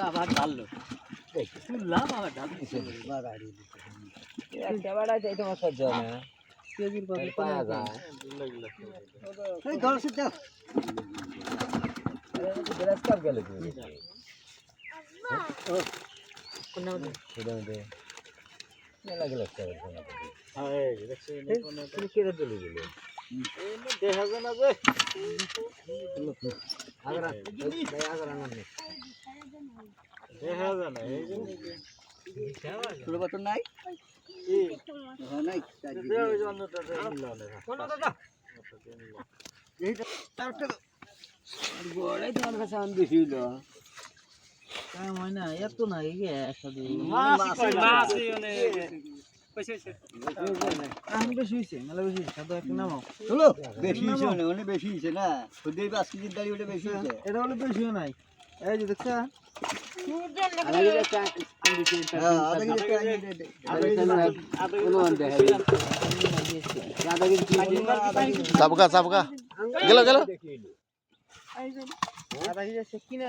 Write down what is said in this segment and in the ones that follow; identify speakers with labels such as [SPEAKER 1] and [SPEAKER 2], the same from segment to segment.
[SPEAKER 1] আবার ঢাললো। শুনলাম আবার ঢাল।
[SPEAKER 2] একটা বেড়াই যাই তোমার সহ্য হয় না।
[SPEAKER 1] হ্যাঁ দেখা যায় না যে।
[SPEAKER 3] নাই? নাই এত না এই একসাথে
[SPEAKER 4] চাপকা চাপকা গেল গেল।
[SPEAKER 3] কিনে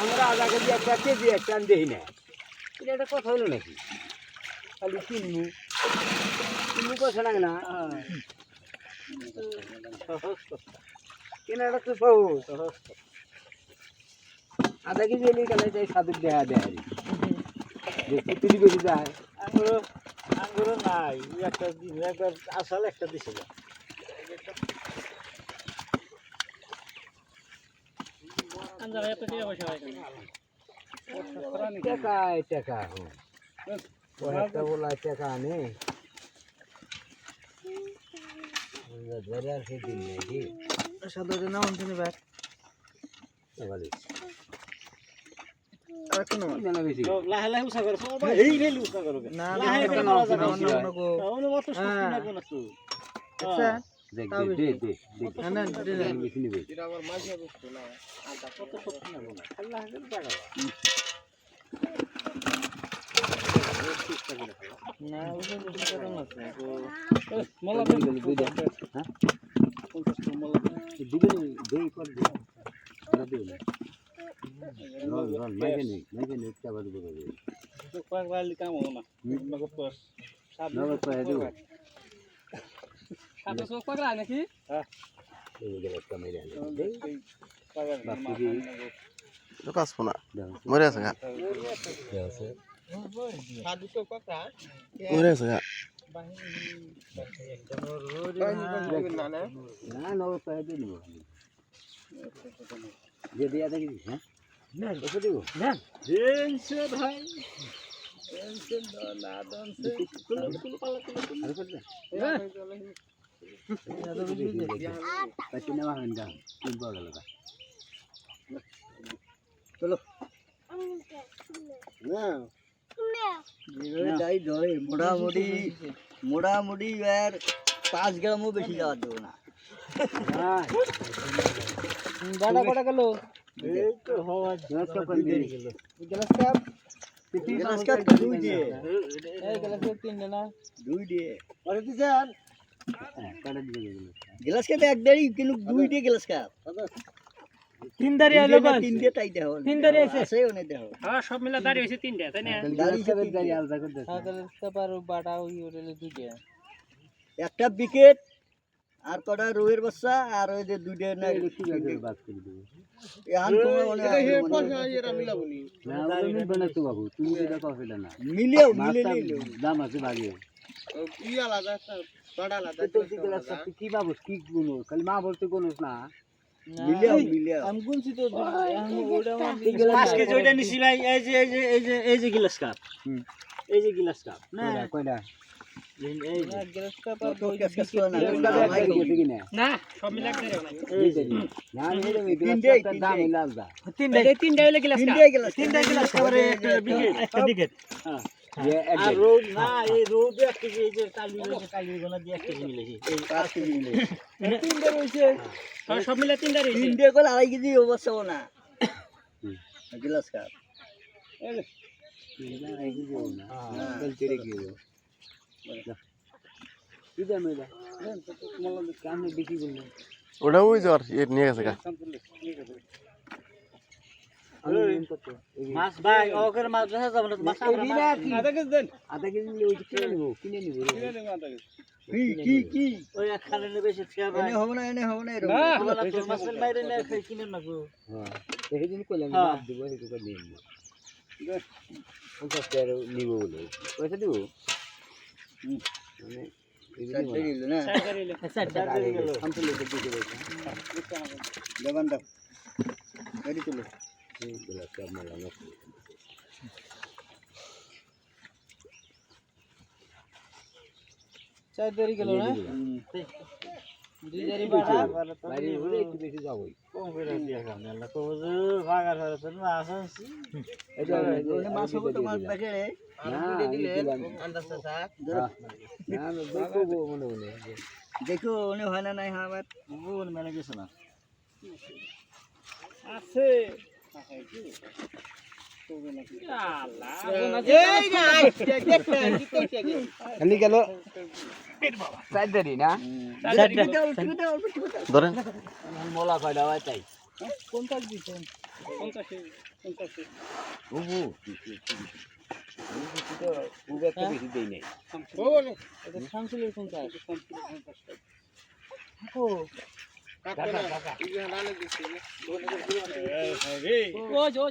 [SPEAKER 3] আমরা
[SPEAKER 2] আধা কেজি, একটা কেজি, একটা আন দেই না। এটা একটা কথা হইল নাকি? খালি কিনবো কিনবো কথা লাগে না? কেনাটা তো সহজ। আধা কেজি এলে কেন যাই সাধুক দেখা দেয় যে পুতুলি বেশি যায়
[SPEAKER 1] আঙ্গুর আঙ্গুর নাই। একটা দিন একবার আসল একটা দিছিল
[SPEAKER 2] টাকা টাকা একটা বলা টাকা আনে ধরে আর সেই দিন নেই কি
[SPEAKER 3] সাদা এটা নাম তুমি ব্যাগ
[SPEAKER 2] ভালো
[SPEAKER 3] আর একটু নামাও
[SPEAKER 2] মেলা বেশি
[SPEAKER 1] লাহে লাহে উসা করো এই রেলি উসা করো
[SPEAKER 3] না না না
[SPEAKER 1] শক্তি
[SPEAKER 2] দেখ দে
[SPEAKER 3] বেশি।
[SPEAKER 2] দে দে
[SPEAKER 3] না না।
[SPEAKER 2] বেশি
[SPEAKER 1] কত শক্তি না। আল্লাহ হাজার টাকা
[SPEAKER 3] না ওটা বেশি কারণ আছে। গো
[SPEAKER 1] মোলা
[SPEAKER 2] দুই গেলে দুই দেখ হ্যাঁ? দিবে দে কর দে না দে না রন রন মাইকে নেই মাইকে নেই একটা বাদ বলে দে
[SPEAKER 1] তো কাম হব না। নগদ
[SPEAKER 2] দেব
[SPEAKER 1] সাতশো পাগলা নাকি?
[SPEAKER 2] এই গেলে একটা মেরে
[SPEAKER 4] আছে গা।
[SPEAKER 2] কে
[SPEAKER 4] মরে আছে গা।
[SPEAKER 2] না নগদ পাই দে নিব যে দিয়া দেখি হ্যাঁ। না দেখো দিব না
[SPEAKER 1] টেনশন ভাই টেনশন না দনছে
[SPEAKER 5] মোটামুটি মোটামুটি আর পাঁচ গ্রামও বেশি যাওয়ার দেবো না
[SPEAKER 3] দাদা কটা গেল
[SPEAKER 1] এই তো হওয়া
[SPEAKER 2] গ্লাস
[SPEAKER 5] দুই দিয়ে।
[SPEAKER 3] এই গ্লাস কাপ তিনটে না?
[SPEAKER 5] দুই দিয়ে।
[SPEAKER 1] আরে দিছেন
[SPEAKER 2] কাটা দিয়ে গেল
[SPEAKER 5] গ্লাস কাপ এক দেড়ি কিন্তু দুই দিয়ে গ্লাস কাপ
[SPEAKER 3] তিন দাঁড়ি
[SPEAKER 5] তিন দিয়ে তাই দেহ।
[SPEAKER 3] তিন দাঁড়ি আছে?
[SPEAKER 5] দেহ।
[SPEAKER 1] হ্যাঁ সব মিলে তাই না?
[SPEAKER 2] আলাদা করে
[SPEAKER 3] আর বাটা ওই
[SPEAKER 5] একটা বিকেট আর কটা রুয়ের বাচ্চা আর ওই যে দুইটা না
[SPEAKER 2] বাদ করে দেবো
[SPEAKER 5] এখন তোমরা
[SPEAKER 2] না ওগুলো মিলবে না। তো বাবু তুমি যেটা কও সেটা না।
[SPEAKER 5] মিলেও মিলে
[SPEAKER 2] মাছটা
[SPEAKER 5] নিলেও।
[SPEAKER 2] দাম আছে বাড়িয়ে। কি বাবু কি গুনো খালি মা বলতে গুনোস না।
[SPEAKER 1] এই যে এই যে এই যে এই যে গিলাস কাপ। এই যে গিলাস কাপ
[SPEAKER 3] না?
[SPEAKER 2] কয়টা?
[SPEAKER 5] আড়াই কেজি অবশ্য না গ্লাস কাপ
[SPEAKER 2] তিনটা কেজি না।
[SPEAKER 4] ওটা ওই জ্বর নিয়ে গেছে গা।
[SPEAKER 1] মাছ ভাই মাছ দেখা যাবে না মাছ
[SPEAKER 2] এই
[SPEAKER 1] আমরা
[SPEAKER 2] বিনা
[SPEAKER 1] মাছ-
[SPEAKER 6] আধা কেজি দেন।
[SPEAKER 2] আধা কেজি নিলে ওই যে কিনে নিবো, কিনে নিবো রে।
[SPEAKER 5] কি কি কি?
[SPEAKER 1] ওই একখানে নেবে সে খেয়া ভাই
[SPEAKER 5] এনে হবে না এনে হবে না এরকম।
[SPEAKER 6] না
[SPEAKER 1] মাছের বাইরে না খাই কিনে না গো
[SPEAKER 2] হ্যাঁ, সেই জন্য কইলাম। মাছ দিব, সেই টাকা নিয়ে টাকা নিবো বলে। পয়সা দিব?
[SPEAKER 6] চার গাড়ি হইলে
[SPEAKER 1] চারটা
[SPEAKER 2] আগে
[SPEAKER 1] গেল
[SPEAKER 2] খামতে লেগে দিতে রয়েছে।
[SPEAKER 5] দেবান দাও গাড়ি তুলো
[SPEAKER 2] এই গ্লাসটা আমার নষ্ট।
[SPEAKER 3] চার দেরি গেল না
[SPEAKER 5] দেখো। ওনে হয় না নাই হ্যাঁ আবার।
[SPEAKER 1] বোন মেলে গেছে না।
[SPEAKER 6] আছে।
[SPEAKER 2] খালি গেল। চার দেরি না?
[SPEAKER 4] ধরেন।
[SPEAKER 2] মোলা কয়টা হয় তাই।
[SPEAKER 6] পঞ্চাশ দিছেন পঞ্চাশে পঞ্চাশে।
[SPEAKER 2] বুবু তো একটা বেশি দেই নাই।
[SPEAKER 3] শামসুলের পঞ্চাশ।
[SPEAKER 6] ওই যে ওই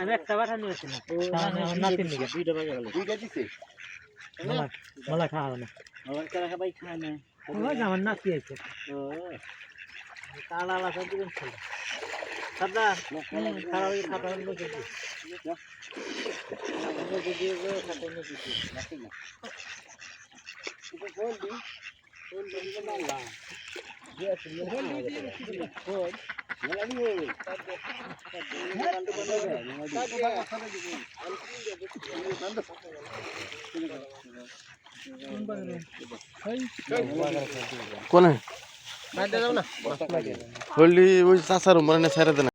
[SPEAKER 1] আমি একটা বাটা নিয়েছিলাম দুইটা বাজে গেল
[SPEAKER 2] দুইটা দিছে
[SPEAKER 1] মালা খাওয়া খায় না ও কালা আলা
[SPEAKER 4] কোনে? হলদি ওই চাচার মনে ছেড়ে দেন।